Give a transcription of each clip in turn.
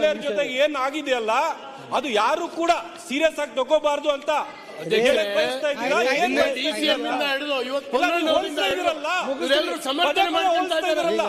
ಮಹಿಳೆಯರ ಜೊತೆ ಏನ್ ಆಗಿದೆಯಲ್ಲ ಅದು ಯಾರು ಕೂಡ ಸೀರಿಯಸ್ ಆಗಿ ತಗೋಬಾರ್ದು ಅಂತ ಬಯಸ್ತಾ ಇದ್ದೀರಲ್ಲ.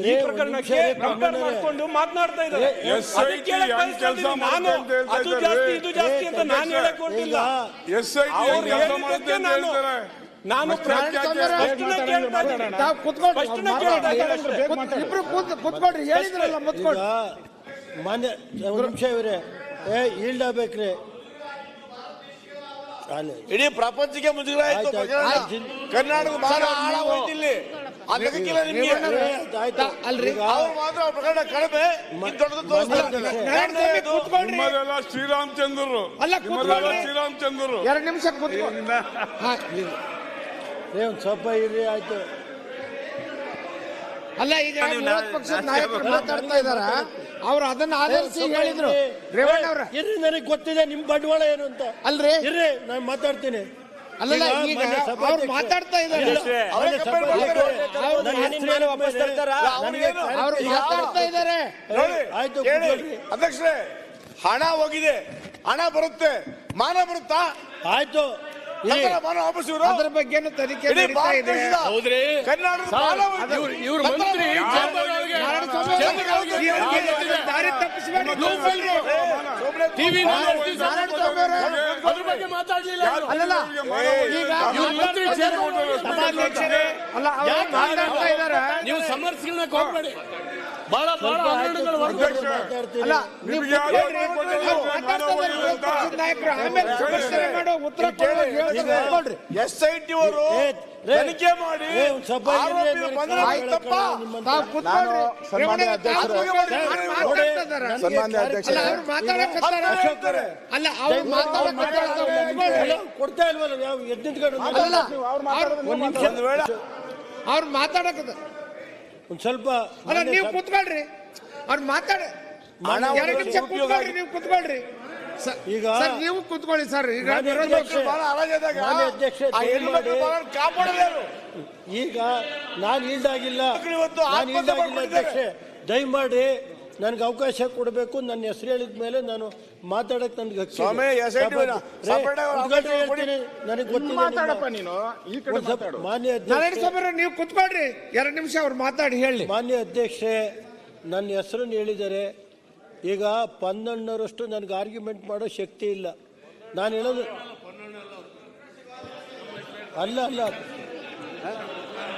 ಈ ಪ್ರಕರಣಕ್ಕೆ ಕಂಪೇರ್ ಮಾಡ್ಕೊಂಡು ಮಾತನಾಡ್ತಾ ಇದ್ದಾರೆ. ನಾನು. ಅದು ಹೇಳ್ತಾ ಜಾಸ್ತಿ ಇದ್ದಾರೆ. ಇದು ಜಾಸ್ತಿ ಅಂತ ನಾನು ಹೇಳಕ್ ಕೊಟ್ಟಿಲ್ಲ ಎಸ್ ಐ ಅವ್ರು ಹೇಳಿದ್ದಕ್ಕೆ ನಾನು ನಾನು ಹೇಳಿದ್ರಲ್ಲ ಮುತ್ಕೊಂಡು ಮಾನ್ಯ ನಿಮಿಷ ಇವ್ರೆ. ಏ ಈಲ್ಡ್ ಆಗ್ಬೇಕ್ರಿ. ಇಡೀ ಪ್ರಪಂಚಕ್ಕೆ ಮುಜುಗರ ಆಯ್ತು ಕರ್ನಾಟಕ ಬಹಳ ಆಳ ಹೋಯ್ತು ನಿಮ್ಗೆ? ಆಯ್ತು. ಅಲ್ರಿ. ಅವ್ರು ಮಾತ್ರ ಅವ್ರ ಪ್ರಕರಣ ಕಡಿಮೆ. ದೊಡ್ಡದು ತೋರಿಸ್ತಾರೆ. ನಿಮ್ಮದೆಲ್ಲ ಶ್ರೀರಾಮಚಂದ್ರರು. ಅಲ್ಲ, ನಿಮ್ಮದೆಲ್ಲ ಶ್ರೀರಾಮಚಂದ್ರರು. ಎರಡು ನಿಮಿಷ ಕೂತ್ಕೊಂಡು ಏ ಒಂದು ಸ್ವಲ್ಪ ಇರ್ರಿ ಆಯ್ತು. ಅಲ್ಲ ಈಗ ವಿರೋಧ ಪಕ್ಷದ ನಾಯಕರು ಮಾತಾಡ್ತಾ ಇದಾರ. ಅವ್ರು ಅದನ್ನ ಆಧರಿಸಿ ಹೇಳಿದ್ರು. ರೇವಣ್ಣ ಅವ್ರ ಇರ್ರಿ ನನಗೆ ಗೊತ್ತಿದೆ ನಿಮ್ ಬಂಡವಾಳ ಏನು ಅಂತ. ಅಲ್ರಿ? ಇರ್ರಿ ನಾನು ಮಾತಾಡ್ತೀನಿ. ಅಲ್ಲಲ್ಲ ಈಗ ಅವ್ರು ಮಾತಾಡ್ತಾ ಇದ್ದಾರೆ. ಅವರೇ ಮಾತಾಡ್ತಾ ಇದ್ದಾರೆ. ಅಧ್ಯಕ್ಷರೇ ಹಣ ಹೋಗಿದೆ. ಹಣ ಬರುತ್ತೆ. ಮಾನ ಬರುತ್ತಾ? ಆಯ್ತು. ಅದ್ರ ಬಗ್ಗೆನೂ ತನಿಖೆ ನಡೀತಾ ಇದೆ. ಹೌದ್ರಿ. ಇವ್ರು ಮಂತ್ರಿ ದಾರಿ ಟಿವಿ ಅದ್ರ ಬಗ್ಗೆ ಮಾತಾಡ್ಲಿಲ್ಲ. ಅಲ್ಲಲ್ಲ ಈಗ ಮಂತ್ರಿ ಅಲ್ಲ ನೀವು ಸಮರ್ಥಿಸ್ಕೊಳ್ಳಕ್ ಹೋಗ್ಬೇಡಿ ಬಹಳ ಬಹಳ ಹೊರಗಡೆ ಅಲ್ಲ ನೀವು ನಾಯಕರು ಆಮೇಲೆ ಮಾಡೋ ಉತ್ತರ. ಎಸ್ ಐ ಟಿ ಅವರು ತನಿಖೆ ಮಾಡಿ ಅಲ್ಲ. ಅವ್ರು ಅವ್ರು ಮಾತಾಡಕತ್ತಾರ. ಒಂದ್ ಸ್ವಲ್ಪ ಅಲ್ಲ ನೀವು ಕೂತ್ಕೊಳ್ರಿ. ಅವ್ರು ಮಾತಾಡ ಹಣ ಎರಡು ನಿಮಿಷ ಕೂತ್ಕೊಳ್ರಿ ನೀವು ಕೂತ್ಕೊಳ್ರಿ. ಸ- ಈಗ ಸರ್ ನೀವು ಕೂತ್ಕೊಳ್ಳಿ ಸರ್ ಈಗ ವಿರೋಧ ಅಧ್ಯಕ್ಷ- ಪಕ್ಷ- ಬಹಳ ಹರಾಜಾದಾಗ ಮಾನ್ಯ ಅಧ್ಯಕ್ಷೆ, ಆ ಹೆಣ್ಣು ಮಕ್ಕಳು ಬಹಳ ಕಾಪಾಡಲ್ಲ ಈಗ ನಾನು ಈಲ್ಡಾಗಿಲ್ಲ ಮಕ್ಕಳು ಇವತ್ತು ನಾನು ಆತ್ಮಹತ್ಯೆ ಈಲ್ಡಾಗಿಲ್ಲ ಮಾಡ್ಕೊಂಡಿದ್ದಾರೆ. ಅಧ್ಯಕ್ಷೆ ದಯಮಾಡಿ ನನಗೆ ಅವಕಾಶ ಕೊಡಬೇಕು ನನ್ನ ಹೆಸರು ಹೇಳಿದ ಮೇಲೆ ನಾನು ಮಾತಾಡಕ್ಕೆ ನನ್ಗೆ. ಸ್ವಾಮಿ, ಸಪರೇಟ್ ಉದ್ಘಾಟನೆ ಅವಕಾಶ ಕೊಡಿ. ಹೇಳ್ತೀನಿ. ನನಗೆ ಗೊತ್ತಿದೆ ಮಾತಾಡಪ್ಪ ನೀನು ಈ ಕಡೆ ಒಂದ್ ಸ್ವಲ್ಪ ಮಾತಾಡು ಮಾನ್ಯ ನಾರಾಯಣ ಅಧ್ಯಕ್ಷೆ ಸ್ವಾಮಿ ನೀವು ಕೂತ್ಕೊಳ್ರಿ ಎರಡು ನಿಮಿಷ ಅವ್ರು ಮಾತಾಡಿ ಹೇಳಿ ಮಾನ್ಯ ಅಧ್ಯಕ್ಷೆ ನನ್ನ ಹೆಸರನ್ನು ಹೇಳಿದ್ದಾರೆ ಈಗ ಪನ್ನಣ್ಣರಷ್ಟು ನನಗೆ ಆರ್ಗ್ಯುಮೆಂಟ್ ಮಾಡೋ ಶಕ್ತಿ ಇಲ್ಲ ನಾನು ಹೇಳೋದು ಅಲ್ಲ ಅಲ್ಲ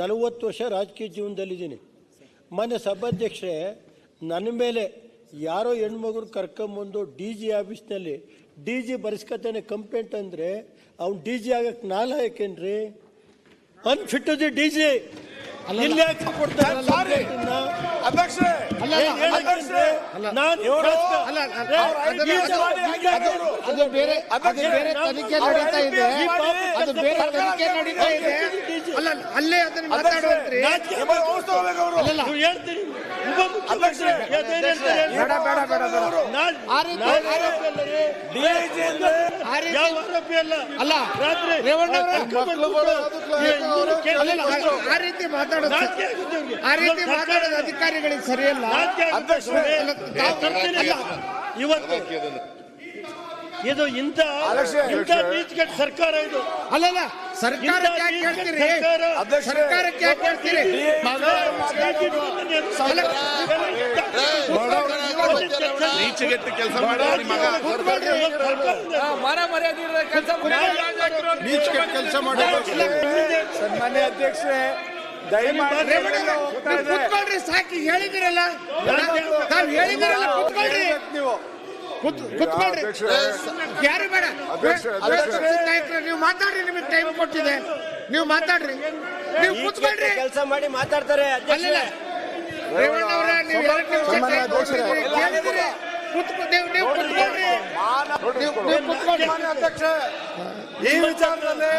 ನಲವತ್ತು ವರ್ಷ ರಾಜಕೀಯ ಜೀವನದಲ್ಲಿದ್ದೀನಿ. ಮೊನ್ನೆ ಸಭಾಧ್ಯಕ್ಷರೇ, ನನ್ನ ಮೇಲೆ ಯಾರೋ ಹೆಣ್ಮಗುರು ಕರ್ಕೊಂಬಂದು ಡಿ ಜಿ ಆಫೀಸ್ನಲ್ಲಿ ಡಿ ಜಿ ಬರೆಸ್ಕೊತಾನೆ ಕಂಪ್ಲೇಂಟ್ ಅಂದರೆ, ಅವ್ನು ಡಿ ಜಿ ಆಗಕ್ಕೆ ನಾಲ ಯಾಕೇನ್ರಿ ಅನ್ಫಿಟ್ ದಿ ಡಿ ಜಿ ಇಲ್ಲಿ ಯಾಕೆ ಕೊಡ್ತಾರೆ. ಸಾರಿ. ಆಗಿದ್ರು. ಅದು ಬೇರೆ ಅದು ಬೇರೆ ತನಿಖೆ ನಡೀತಾ ಇದೆ. ಅದು ಬೇರೆ ತನಿಖೆ ನಡೀತಾ ಇದೆ. ಅಲ್ಲ ಅಲ್ಲೇ ಅದನ್ನ ಮಾತಾಡುವಂತ್ರಿ. ಅಲ್ಲಲ್ಲ ಅದೇನ್ ಬೇಡ ಬೇಡ ಬೇಡ ಆ ರೀತಿ- ನಾನ್ ಆ ರೀತಿ- ಆರೋಪಿ ಅಲ್ಲ. ರಾತ್ರಿ ರೇವಣ್ಣ ಆ- ಆ ರೀತಿ ಮಾತಾಡೋದು ಆ ರೀತಿ ಮಾತಾಡೋದು ಅಧಿಕಾರಿಗಳಿಗೆ ಸರಿಯಲ್ಲ. ಇವತ್ತು ಇದು ಇಂಥ ಇಂತ ಇಂಥ ಸರ್ಕಾರ ಇದು ಅಲ್ಲಲ್ಲ ಸರ್ಕಾರಕ್ಕೆ ಯಾಕೆ ಹೇಳ್ತೀರಿ ಸರ್ಕಾರಕ್ಕೆ ಯಾಕೆ ಹೇಳ್ತೀರಿ ನೀಚೆಗೆಟ್ಟು ಕೆಲಸ ಮಾಡಿ ಮಗ ನೀಚೆಗೆಟ್ಟು ಕೆಲಸ ಮಾಡಿ ಸನ್ಮಾನ್ಯ ಅಧ್ಯಕ್ಷರೇ ದಯಮಾಡಿ ಸಾಕಿ ಹೇಳಿದಿರಲ್ಲ ನಾವು ಹೇಳಿದಿರಲ್ಲ ಕುತ್ಕೊಳ್ರಿ ನೀವು. ಕುತ್- ಕುತ್ಕೊಳ್ರಿ. ಯಾರು ಬೇಡ? ನೀವು ಮಾತಾಡ್ರಿ ನಿಮಗೆ ಟೈಮ್ ಕೊಟ್ಟಿದೆ. ನೀವು ಮಾತಾಡ್ರಿ. ನೀವು ಕುತ್ಕೊಳ್ರಿ. ಕೆಲಸ ಮಾಡಿ ಮಾತಾಡ್ತಾರೆ ಈ ವಿಚಾರದಲ್ಲಿ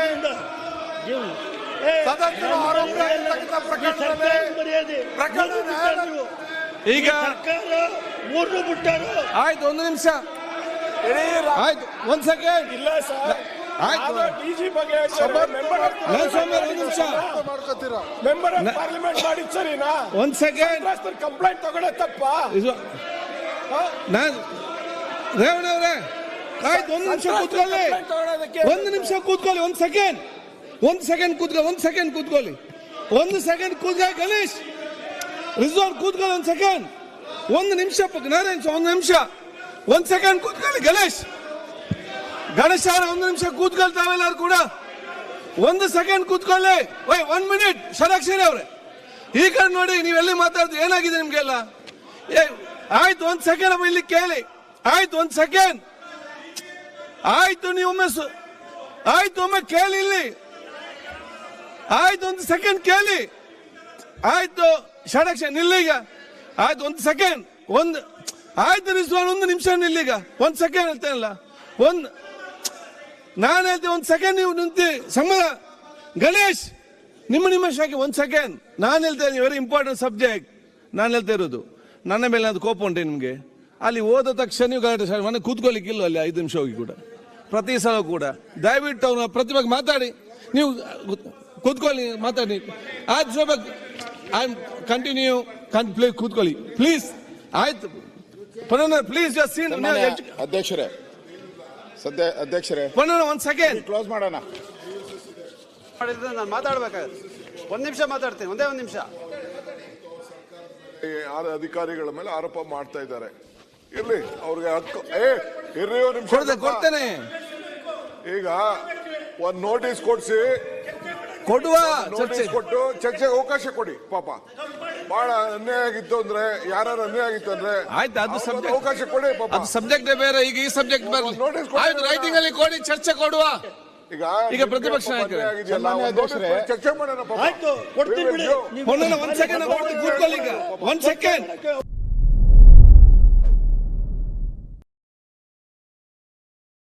ಸದಸ್ಯರು ಆರೋಪ ಇರ್ತಕ್ಕಂಥ ಪ್ರಕರಣದಲ್ಲಿ ಪ್ರಕರಣ ಈಗ ಮೂರು ಬಿಟ್ಟರು ಆಯ್ತು ಒಂದು ನಿಮಿಷ. ಆಯ್ತು ಒಂದ್ ಸೆಕೆಂಡ್ ಇಲ್ಲ ಸರ್. ಆಯ್ತು. ಡಿಜಿ ಬಗ್ಗೆ ನಿಮಿಷ. ಮೆಂಬರ್ ಆಫ್ ಪಾರ್ಲಿಮೆಂಟ್ ಮಾಡಿದ್ ಸರಿನಾ ಒಂದ್ ಸೆಕೆಂಡ್ ಕಂಪ್ಲೇಂಟ್ ತಗೊಳ್ಳೋ ತಪ್ಪ. ಇದು ನಾನು ರೇವಣ್ಣ ಅವರೇ ಆಯ್ತು ಒಂದು ನಿಮಿಷ ಕೂತ್ಕೊಳ್ಳಿ. ಒಂದು ನಿಮಿಷ ಕೂತ್ಕೊಳ್ಳಿ ಒಂದು ಸೆಕೆಂಡ್ ಒಂದು ಸೆಕೆಂಡ್ ಕೂತ್ಕೊ ಒಂದು ಸೆಕೆಂಡ್ ಕೂತ್ಕೊಳ್ಳಿ ಒಂದು ಸೆಕೆಂಡ್ ಕೂತ್ಕೊಳ್ಳಿ ಗಣೇಶ್ ರಿಸೋರ್ಟ್ ಕೂತ್ಕೊಳ್ಳಿ ಒಂದು ಸೆಕೆಂಡ್ ಒಂದು ನಿಮಿಷ ನಾರಾಯಣ್ ಒಂದು ನಿಮಿಷ ಒಂದು ಸೆಕೆಂಡ್ ಕೂತ್ಕೊಳ್ಳಿ ಗಣೇಶ್ ಗಣೇಶ್ ಅವರ ಒಂದು ನಿಮಿಷ ಕೂತ್ಕೊಳ್ತಾವೆಲ್ಲರೂ ಕೂಡ ಒಂದು ಸೆಕೆಂಡ್ ಕೂತ್ಕೊಳ್ಳಿ ವೈ ಒನ್ ಮಿನಿಟ್ ಷಡಾಕ್ಷರಿ ಅವ್ರೆ ಈ ಕಡೆ ನೋಡಿ ನೀವೆಲ್ಲಿ ಮಾತಾಡ್ದು ಏನಾಗಿದೆ ನಿಮ್ಗೆಲ್ಲ? ಆಯ್ತು, ಒಂದು ಸೆಕೆಂಡ್ ಇಲ್ಲಿ ಕೇಳಿ. ಆಯ್ತು, ಒಂದು ಸೆಕೆಂಡ್ ಆಯ್ತು, ನೀವು ಒಮ್ಮೆ ಸು- ಆಯ್ತು, ಒಮ್ಮೆ ಕೇಳಿ ಇಲ್ಲಿ. ಆಯ್ತು, ಒಂದು ಸೆಕೆಂಡ್ ಕೇಳಿ. ಆಯ್ತು ಷಡಕ್ಷ ನಿಲ್ಲೀಗ ಆಯ್ತು, ಒಂದು ಸೆಕೆಂಡ್ ಒಂದು, ಆಯ್ತು ರಿಸ್ವಾನ್ ಒಂದು ನಿಮಿಷ ನಿಲ್ಲೀಗ ಒಂದು ಸೆಕೆಂಡ್ ಹೇಳ್ತೇನಲ್ಲ. ಒಂದು, ನಾನು ಹೇಳ್ತೇನೆ ಒಂದು ಸೆಕೆಂಡ್ ನೀವು ನಿಂತಿ. ಸಂಬಳ. ಗಣೇಶ್, ನಿಮ್ಮ ನಿಮ್ಮ ಶಾಖೆ, ಒಂದು ಸೆಕೆಂಡ್ ನಾನು ಹೇಳ್ತಾ ಇದ್ದೀನಿ ವೆರಿ ಇಂಪಾರ್ಟೆಂಟ್ ಸಬ್ಜೆಕ್ಟ್ ನಾನು ಹೇಳ್ತಾ ಇರೋದು. ನನ್ನ ಮೇಲೆ ಅದು ಕೋಪ ಉಂಟೆ ನಿಮಗೆ? ಅಲ್ಲಿ ಹೋದ ತಕ್ಷಣ ನೀವು ಗಲಾಟೆ ಸರ್ ಮನೆ ಕೂತ್ಕೊಳ್ಳಿಕ್ಕಿಲ್ಲ ಅಲ್ಲಿ? ಐದು ನಿಮಿಷ ಹೋಗಿ ಕೂಡ. ಪ್ರತಿ ಸಲ ಕೂಡ. ದಯವಿಟ್ಟು ಅವನ ಪ್ರತಿಭೆಗೆ ಮಾತಾಡಿ. ನೀವು ಕೂತ್ಕೊಳ್ಳಿ ಮಾತಾಡಿ. ಆಯ್ತು ಸ್ವಲ್ಪ ಐ ಆಮ್ ಕಂಟಿನ್ಯೂ ಕನ್ ಪ್ಲೀಸ್ ಕೂತ್ಕೊಳ್ಳಿ. ಪ್ಲೀಸ್ ಆಯ್ತು. ಪುನಃ ಪ್ಲೀಸ್ ಸೀನ್ ಅಧ್ಯಕ್ಷರೇ ಸದ್ಯ ಅಧ್ಯಕ್ಷರೇ. ಪುನಃ ಒಂದು ಸೆಕೆಂಡ್ ಕ್ಲೋಸ್ ಮಾಡೋಣ. ಮಾಡಿದ್ರೆ ನಾನು ಮಾತಾಡ್ಬೇಕಾಗತ್ತೆ. ಒಂದು ನಿಮಿಷ ಮಾತಾಡ್ತೀನಿ ಒಂದೇ ಒಂದು ನಿಮಿಷ. ಅಧಿಕಾರಿಗಳ ಮೇಲೆ ಆರೋಪ ಮಾಡ್ತಾ ಇದ್ದಾರೆ. ಇರ್ಲಿ ಅವ್ರಿಗೆ ಹಕ್ಕು ಏ ಒಂದ್ ನಿಮಿಷ ಕೊಡ್ತೆ ಕೊಡ್ತೇನೆ. ಈಗ ಒಂದು ನೋಟಿಸ್ ಕೊಡ್ಸಿ. ಕೊಡುವ ಚರ್ಚೆ ಕೊಟ್ಟು ಚರ್ಚೆಗೆ ಅವಕಾಶ ಕೊಡಿ ಪಾಪ. ಬಹಳ ಅನ್ಯಾಯ ಆಗಿತ್ತು ಅಂದ್ರೆ ಯಾರು ಅನ್ಯಾಯ ಆಗಿತ್ತು ಅಂದ್ರೆ ಆಯ್ತು, ಅದು ಸಬ್ಜೆಕ್ಟ್ ಅವಕಾಶ ಕೊಡಿ ಪಾಪ. ಅದು ಸಬ್ಜೆಕ್ಟ್ ಬೇರೆ ಈಗ ಈ ಸಬ್ಜೆಕ್ಟ್ ಬರಲಿ. ನೋಟಿಸ್ ಕೊಡಿ. ಆಯ್ತು ರೈಟಿಂಗ್ ಅಲ್ಲಿ ಕೊಡಿ ಚರ್ಚೆ ಕೊಡುವ. ಈಗ ಈಗ ಪ್ರತಿಪಕ್ಷ ನಾಯಕರೇ. ಚರ್ಚೆ ಮಾಡೋಣ ಪಾಪ. ಆಯ್ತು ಕೊಡ್ತೀನಿ ಬಿಡಿ. ಒಂದ್ ಸೆಕೆಂಡ್ ಕೂತ್ಕೊಳ್ಳಿ ಈಗ. ಒಂದ್ ಸೆಕೆಂಡ್